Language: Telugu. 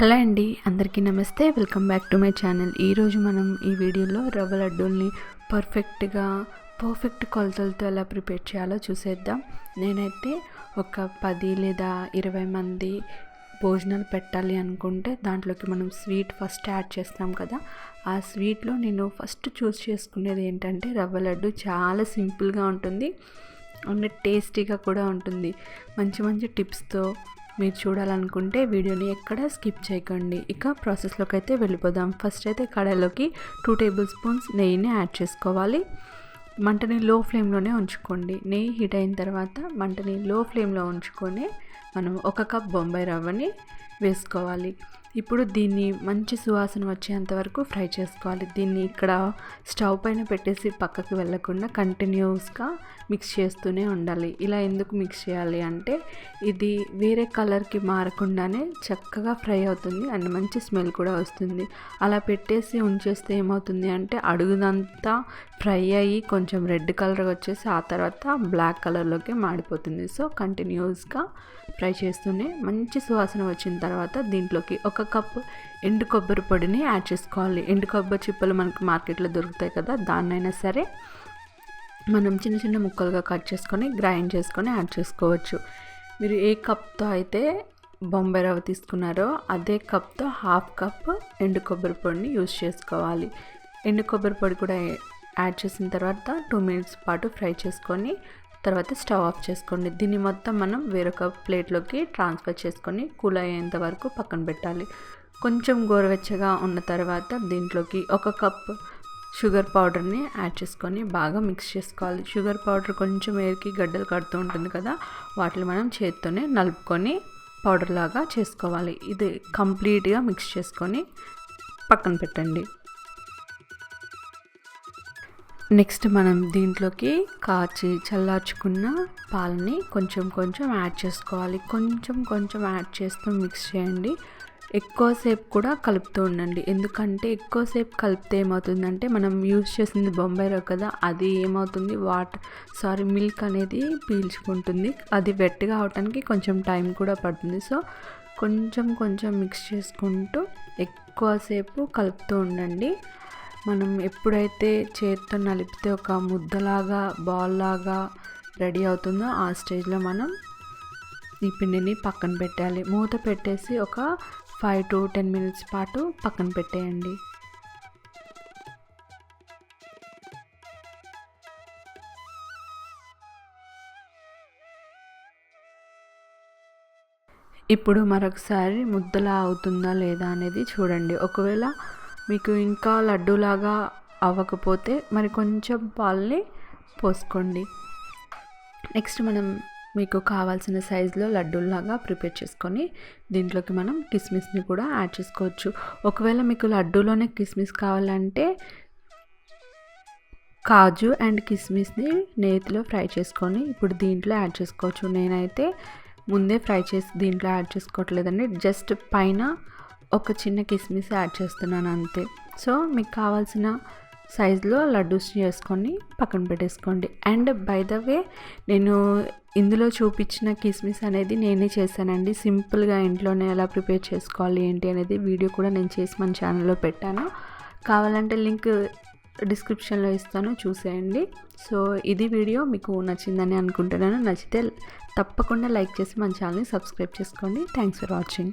హలో అండి అందరికీ నమస్తే. Welcome back to my channel. ఈరోజు మనం ఈ వీడియోలో రవ్వ లడ్డూల్ని పర్ఫెక్ట్గా పర్ఫెక్ట్ కొలతలతో ఎలా ప్రిపేర్ చేయాలో చూసేద్దాం. నేనైతే ఒక పది లేదా ఇరవై మంది భోజనాలు పెట్టాలి అనుకుంటే దాంట్లోకి మనం స్వీట్ ఫస్ట్ యాడ్ చేస్తాం కదా. ఆ స్వీట్లో నేను ఫస్ట్ చూస్ చేసుకునేది ఏంటంటే రవ్వ లడ్డు చాలా సింపుల్గా ఉంటుంది. అండ్ టేస్టీగా కూడా ఉంటుంది. మంచి మంచి టిప్స్తో మీరు చూడాలనుకుంటే వీడియోని ఎక్కడ స్కిప్ చేయకండి. ఇక ప్రాసెస్లోకి అయితే వెళ్ళిపోదాం. ఫస్ట్ అయితే కడాయిలోకి టూ టేబుల్ స్పూన్స్ నెయ్యిని యాడ్ చేసుకోవాలి. మంటని లో ఫ్లేమ్లోనే ఉంచుకోండి. నెయ్యి హీట్ అయిన తర్వాత మంటని లో ఫ్లేమ్లో ఉంచుకొని మనం ఒక కప్ బొంబాయి రవ్వని వేసుకోవాలి. ఇప్పుడు దీన్ని మంచి సువాసన వచ్చేంత వరకు ఫ్రై చేసుకోవాలి. దీన్ని ఇక్కడ స్టవ్ పైన పెట్టేసి పక్కకు వెళ్ళకుండా కంటిన్యూస్గా మిక్స్ చేస్తూనే ఉండాలి. ఇలా ఎందుకు మిక్స్ చేయాలి అంటే ఇది వేరే కలర్కి మారకుండానే చక్కగా ఫ్రై అవుతుంది అండ్ మంచి స్మెల్ కూడా వస్తుంది. అలా పెట్టేసి ఉంచేస్తే ఏమవుతుంది అంటే అడుగుదంతా ఫ్రై అయ్యి కొంచెం రెడ్ కలర్ వచ్చేసి ఆ తర్వాత బ్లాక్ కలర్లోకి మాడిపోతుంది. సో కంటిన్యూస్గా ఫ్రై చేస్తూనే మంచి సువాసన వచ్చిన తర్వాత దీంట్లోకి ఒక కప్ ఎండు కొబ్బరి పొడిని యాడ్ చేసుకోవాలి. ఎండు కొబ్బరి చిప్పలు మనకు మార్కెట్లో దొరుకుతాయి కదా దాన్నైనా సరే మనం చిన్న చిన్న ముక్కలుగా కట్ చేసుకొని గ్రైండ్ చేసుకొని యాడ్ చేసుకోవచ్చు. మీరు ఏ కప్తో అయితే బొంబాయి రవ్వ తీసుకున్నారో అదే కప్తో హాఫ్ కప్ ఎండు కొబ్బరి పొడిని యూస్ చేసుకోవాలి. ఎండు కొబ్బరి పొడి కూడా యాడ్ చేసిన తర్వాత టూ మినిట్స్ పాటు ఫ్రై చేసుకొని తర్వాత స్టవ్ ఆఫ్ చేసుకోండి. దీన్ని మొత్తం మనం వేరొక ప్లేట్లోకి ట్రాన్స్ఫర్ చేసుకొని కూల్ అయ్యేంత వరకు పక్కన పెట్టాలి. కొంచెం గోరువెచ్చగా ఉన్న తర్వాత దీంట్లోకి ఒక కప్ షుగర్ పౌడర్ని యాడ్ చేసుకొని బాగా మిక్స్ చేసుకోవాలి. షుగర్ పౌడర్ కొంచెం ఎయిర్కి గడ్డలు కడుతూ ఉంటుంది కదా వాటిని మనం చేత్తోనే నలుపుకొని పౌడర్ లాగా చేసుకోవాలి. ఇది కంప్లీట్గా మిక్స్ చేసుకొని పక్కన పెట్టండి. నెక్స్ట్ మనం దీంట్లోకి కాచి చల్లార్చుకున్న పాలని కొంచెం కొంచెం యాడ్ చేసుకోవాలి. కొంచెం కొంచెం యాడ్ చేస్తూ మిక్స్ చేయండి. ఎక్కువసేపు కూడా కలుపుతూ ఉండండి. ఎందుకంటే ఎక్కువసేపు కలిపితే ఏమవుతుందంటే మనం యూస్ చేసింది బొంబాయి కదా అది ఏమవుతుంది? వాటర్ సారీ మిల్క్ అనేది పీల్చుకుంటుంది. అది వెట్గా అవడానికి కొంచెం టైం కూడా పడుతుంది. సో కొంచెం కొంచెం మిక్స్ చేసుకుంటూ ఎక్కువసేపు కలుపుతూ ఉండండి. మనం ఎప్పుడైతే చేత్తో నలిపితే ఒక ముద్దలాగా బాల్ లాగా రెడీ అవుతుందో ఆ స్టేజ్లో మనం ఈ పిండిని పక్కన పెట్టాలి మూత పెట్టేసి ఒక ఫైవ్ టు టెన్ మినిట్స్ పాటు పక్కన పెట్టేయండి. ఇప్పుడు మరొకసారి ముద్దలా అవుతుందా లేదా అనేది చూడండి. ఒకవేళ మీకు ఇంకా లడ్డూలాగా అవ్వకపోతే మరి కొంచెం పాలని పోసుకోండి. నెక్స్ట్ మనం మీకు కావాల్సిన సైజులో లడ్డూల్లాగా ప్రిపేర్ చేసుకొని దీంట్లోకి మనం కిస్మిస్ని కూడా యాడ్ చేసుకోవచ్చు. ఒకవేళ మీకు లడ్డూలోనే కిస్మిస్ కావాలంటే కాజు అండ్ కిస్మిస్ని నేతిలో ఫ్రై చేసుకొని ఇప్పుడు దీంట్లో యాడ్ చేసుకోవచ్చు. నేనైతే ముందే ఫ్రై చేసి దీంట్లో యాడ్ చేసుకోవట్లేదండి. జస్ట్ పైన ఒక చిన్న కిస్మిస్ యాడ్ చేస్తున్నాను అంతే. సో మీకు కావాల్సిన సైజులో లడ్డూస్ చేసుకొని పక్కన పెట్టేసుకోండి. అండ్ బై ద వే నేను ఇందులో చూపించిన కిస్మిస్ అనేది నేనే చేశానండి. సింపుల్గా ఇంట్లోనే ఎలా ప్రిపేర్ చేసుకోవాలి ఏంటి అనేది వీడియో కూడా నేను చేసి మన ఛానల్లో పెట్టాను. కావాలంటే లింక్ డిస్క్రిప్షన్లో ఇస్తాను చూసేయండి. సో ఇది వీడియో మీకు నచ్చిందని అనుకుంటున్నాను. నచ్చితే తప్పకుండా లైక్ చేసి మన ఛానల్ని సబ్స్క్రైబ్ చేసుకోండి. Thanks for watching.